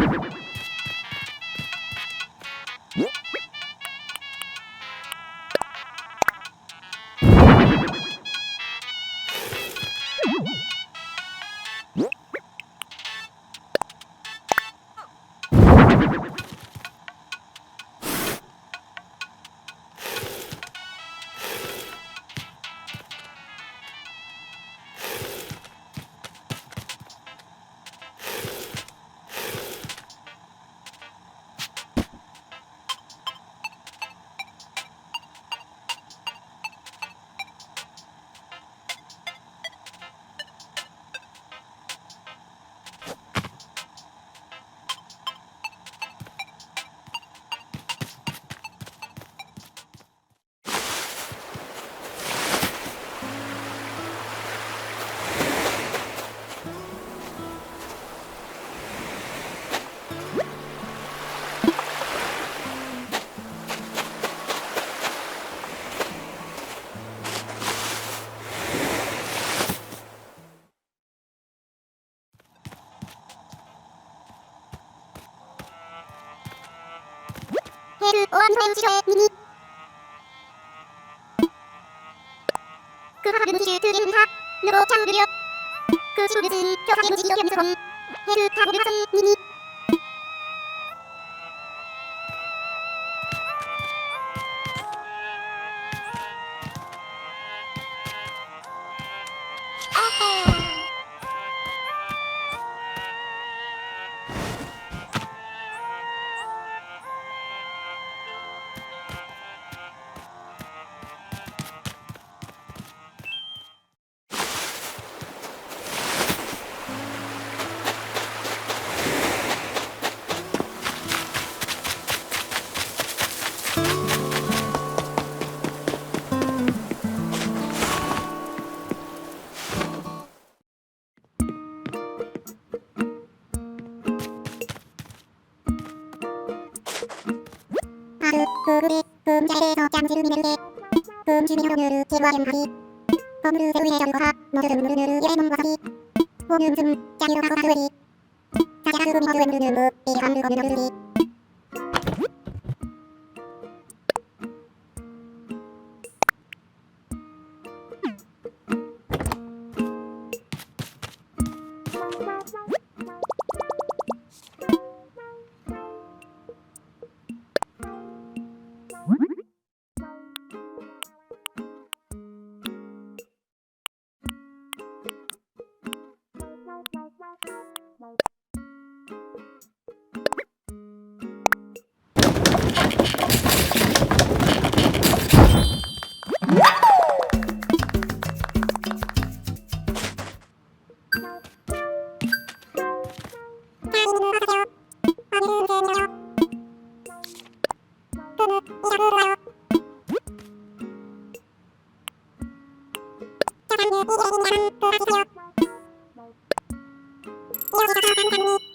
you 르 오암소의 지쇼의 미니 그 하하는 시슈 트린 하 느로 창르려 그 시루르진 표사의 무지로 연스범 헤르 타고르 하선 미니 금자리에서 잠시를 미르게 금주미노르 제과ем하리 범르 세우의 모르르르르 예레몬과사리 홈음즘 짜리로 하고하르리 자자르 미노르르르르 이감르 범르르리 たのため。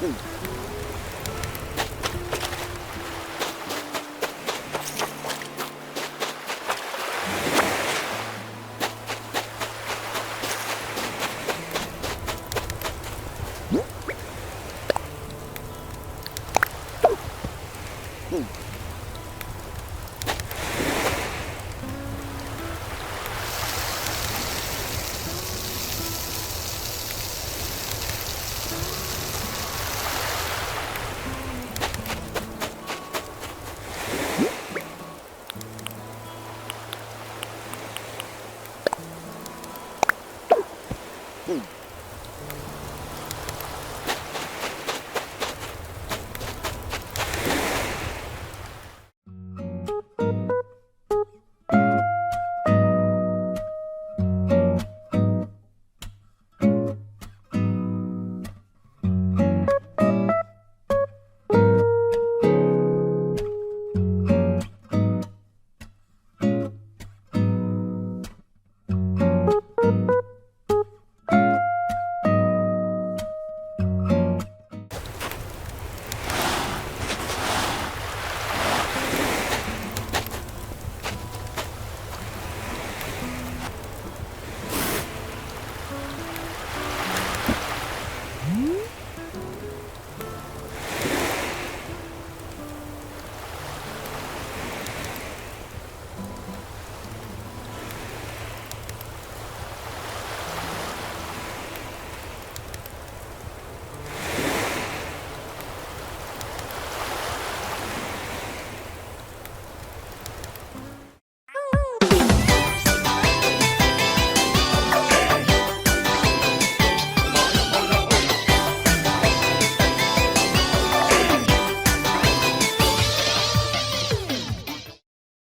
嗯。